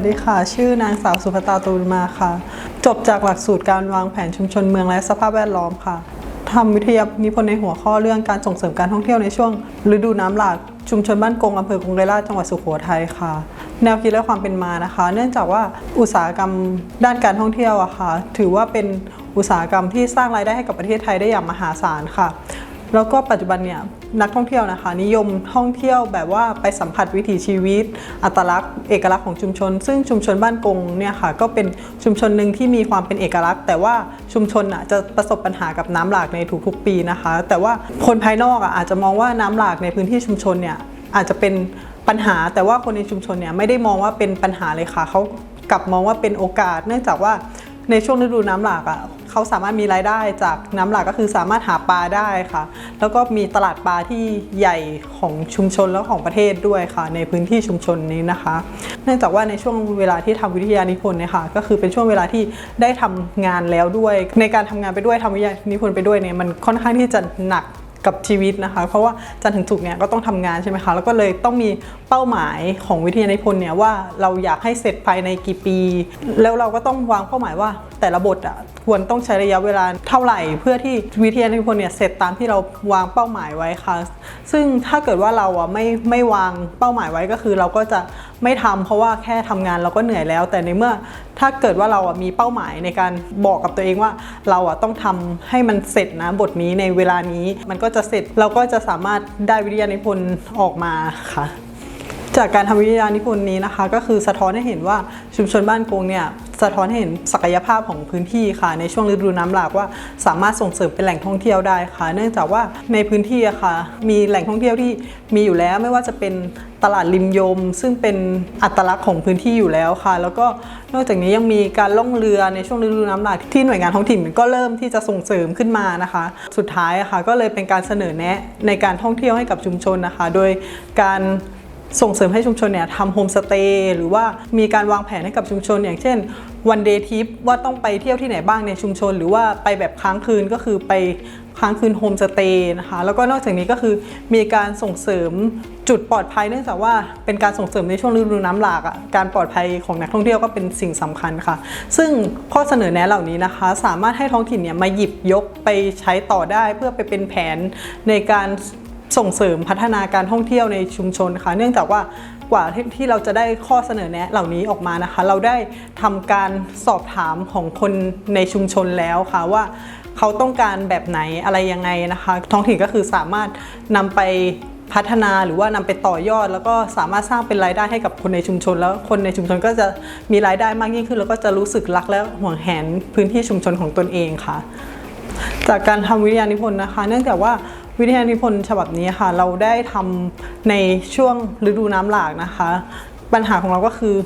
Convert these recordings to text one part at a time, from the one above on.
วัสดีค่ะ ชื่อนางสาวสุภตาตูลมาค่ะ จบจากหลักสูตรการวางแผนชุมชนเมืองและสภาพแวดล้อมค่ะทำวิทยานิพนธ์ในหัวข้อเรื่องการส่งเสริมการท่องเที่ยวในช่วง ฤดูน้ำหลากชุมชนบ้านกงอำเภอกงไกรลาชจังหวัดสุโขทัยค่ะ แนวคิดและความเป็นมานะคะ เนื่องจากว่าอุตสาหกรรมด้านการท่องเที่ยวอะค่ะ ถือว่าเป็นอุตสาหกรรมที่สร้างรายได้ให้กับประเทศไทยได้อย่างมหาศาลค่ะ แล้วก็ปัจจุบันเนี่ยนักท่องเที่ยวนะคะ นิยมท่องเที่ยวแบบว่าไปสัมผัสวิถีชีวิต อัตลักษณ์เอกลักษณ์ของชุมชน ซึ่งชุมชนบ้านกงเนี่ยค่ะก็เป็นชุมชนหนึ่งที่มีความเป็นเอกลักษณ์ แต่ว่าชุมชนอะจะประสบปัญหากับน้ำหลากในทุกๆปีนะคะ แต่ว่าคนภายนอกอะอาจจะมองว่าน้ำหลากในพื้นที่ชุมชนเนี่ยอาจจะเป็นปัญหาแต่ว่าคนในชุมชนเนี่ยไม่ได้มองว่าเป็นปัญหาเลยค่ะเขากลับมองว่าเป็นโอกาส เนื่องจากว่าในช่วงฤดูน้ำหลากอะ เขาสามารถมีรายได้จากน้ำหลากก็คือสามารถหาปลาได้ค่ะ แล้วก็มีตลาดปลาที่ใหญ่ของชุมชนแล้วของประเทศด้วยค่ะ ในพื้นที่ชุมชนนี้นะคะ เนื่องจากว่าในช่วงเวลาที่ทำวิทยานิพนธ์เนี่ยค่ะก็คือเป็นช่วงเวลาที่ได้ทำงานแล้วด้วย ในการทำงานไปด้วยทำวิทยานิพนธ์ไปด้วยเนี่ยมันค่อนข้างที่จะหนักกับชีวิตนะคะ เพราะว่าจันถึงศุกเนี่ยก็ต้องทำงานใช่ไหมคะ แล้วก็เลยต้องมีเป้าหมายของวิทยานิพนธ์เนี่ยว่าเราอยากให้เสร็จภายในกี่ปี แล้วเราก็ต้องวางเป้าหมายว่า แต่ละบทอะควรต้องใช้ระยะเวลาเท่าไหร่ เพื่อที่วิทยานิพนธ์เนี่ยเสร็จตามที่เราวางเป้าหมายไว้ค่ะ ซึ่งถ้าเกิดว่าเราอะไม่ไม่วางเป้าหมายไว้ก็คือ เราก็จะไม่ทำเพราะว่าแค่ทำงานเราก็เหนื่อยแล้ว แต่ในเมื่อถ้าเกิดว่าเราอะมีเป้าหมายในการบอกกับตัวเองว่าเราอะต้องทำให้มันเสร็จนะบทนี้ในเวลานี้มันก็จะเสร็จเราก็จะสามารถได้วิทยานิพนธ์ออกมาค่ะจากการทำวิทยานิพนธ์นี้นะคะ ก็คือสะท้อนให้เห็นว่าชุมชนบ้านกงเนี่ย สะท้อนให้เห็นศักยภาพของพื้นที่ค่ะ ในช่วงฤดูน้ำหลากว่า สามารถส่งเสริมเป็นแหล่งท่องเที่ยวได้ค่ะ เนื่องจากว่าในพื้นที่อะค่ะ มีแหล่งท่องเที่ยวที่มีอยู่แล้วไม่ว่าจะเป็นตลาดริมยม ซึ่งเป็นอัตลักษณ์ของพื้นที่อยู่แล้วค่ะ แล้วก็นอกจากนี้ยังมีการล่องเรือในช่วงฤดูน้ำหลากที่หน่วยงานท้องถิ่นก็เริ่มที่จะส่งเสริมขึ้นมานะคะ สุดท้ายะค่ะก็เลยเป็นการเสนอแนะในการท่องเที่ยวให้กับชุมชนนะคะ โดยการ ส่งเสริมให้ชุมชนเนี่ยทำโฮมสเตย์หรือว่ามีการวางแผนให้กับชุมชน อย่างเช่นวันเดย์ทริปว่าต้องไปเที่ยวที่ไหนบ้างในชุมชน หรือว่าไปแบบค้างคืนก็คือไปค้างคืนโฮมสเตย์นะคะแล้วก็นอกจากนี้ก็คือมีการส่งเสริมจุดปลอดภัยเนื่องจากว่าเป็นการส่งเสริมในช่วงฤดูน้ำหลากอะการปลอดภัยของนักท่องเที่ยวก็เป็นสิ่งสำคัญค่ะ ซึ่งข้อเสนอแนะเหล่านี้นะคะ สามารถให้ท้องถิ่นเนี่ยมาหยิบยกไปใช้ต่อได้เพื่อไปเป็นแผนในการ ส่งเสริมพัฒนาการท่องเที่ยวในชุมชนค่ะ เนื่องจากว่ากว่าที่ที่เราจะได้ข้อเสนอแนะเหล่านี้ออกมานะคะ เราได้ทำการสอบถามของคนในชุมชนแล้วค่ะว่าเขาต้องการแบบไหนอะไรยังไงนะคะ ท้องถิ่นก็คือสามารถนำไปพัฒนาหรือว่านำไปต่อยอด แล้วก็สามารถสร้างเป็นรายได้ให้กับคนในชุมชน แล้วคนในชุมชนก็จะมีรายได้มากยิ่งขึ้น แล้วก็จะรู้สึกรักและห่วงแหนพื้นที่ชุมชนของตนเองค่ะ จากการทำวิทยานิพนธ์นะคะ เนื่องจากว่าวิทยานิพนธ์ฉบับนี้ค่ะ เราได้ทำในช่วงฤดูน้ำหลากนะคะ ปัญหาของเราก็คือ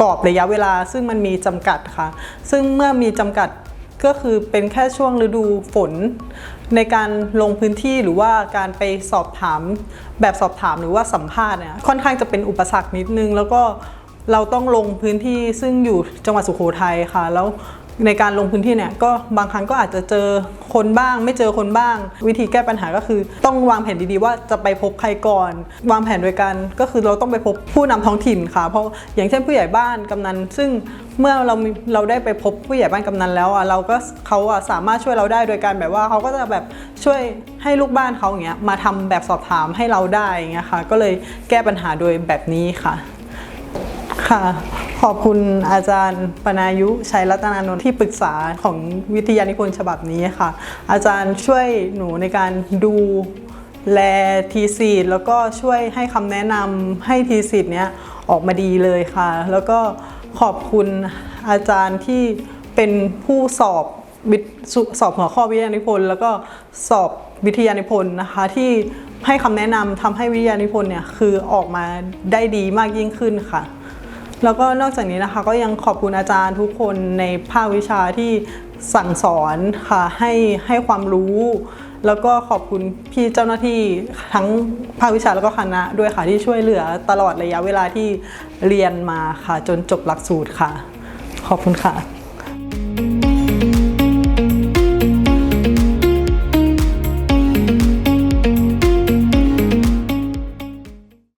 กรอบระยะเวลาซึ่งมันมีจำกัดค่ะ ซึ่งเมื่อมีจำกัดก็คือเป็นแค่ช่วงฤดูฝน ในการลงพื้นที่หรือว่าการไปสอบถามแบบสอบถามหรือว่าสัมภาษณ์เนี่ยค่อนข้างจะเป็นอุปสรรคนิดนึง แล้วก็เราต้องลงพื้นที่ซึ่งอยู่จังหวัดสุโขทัยค่ะ แล้ว ในการลงพื้นที่เนี่ยก็บางครั้งก็อาจจะเจอคนบ้าง ไม่เจอคนบ้าง วิธีแก้ปัญหาก็คือ ต้องวางแผนดีๆว่าจะไปพบใครก่อน วางแผนโดยการก็คือเราต้องไปพบผู้นำท้องถิ่นค่ะ เพราะอย่างเช่นผู้ใหญ่บ้านกำนัน ซึ่งเมื่อเราเราได้ไปพบผู้ใหญ่บ้านกำนันแล้วอะเราก็เขาอะสามารถช่วยเราได้โดยการแบบว่าเขาก็จะแบบช่วยให้ลูกบ้านเขาอย่างเงี้ยมาทำแบบสอบถามให้เราได้อย่างเงี้ยค่ะก็เลยแก้ปัญหาโดยแบบนี้ค่ะ ค่ะ ขอบคุณอาจารย์ปนายุชัยรัตนานนท์ที่ปรึกษาของวิทยานิพนธ์ฉบับนี้ค่ะ อาจารย์ช่วยหนูในการดูแลทีซีดแล้วก็ช่วยให้คำแนะนำให้ทีซีดเนี้ยออกมาดีเลยค่ะ แล้วก็ขอบคุณอาจารย์ที่เป็นผู้สอบสอบหัวข้อวิทยานิพนธ์แล้วก็สอบวิทยานิพนธ์นะคะที่ให้คำแนะนำทำให้วิทยานิพนธ์เนี่ยคือออกมาได้ดีมากยิ่งขึ้นค่ะ แล้วก็นอกจากนี้นะคะก็ยังขอบคุณอาจารย์ทุกคนในภาควิชาที่สั่งสอนค่ะให้ให้ความรู้ แล้วก็ขอบคุณพี่เจ้าหน้าที่ทั้งภาควิชาแล้วก็คณะด้วยค่ะที่ช่วยเหลือตลอดระยะเวลาที่เรียนมาค่ะ จนจบหลักสูตรค่ะ ขอบคุณค่ะ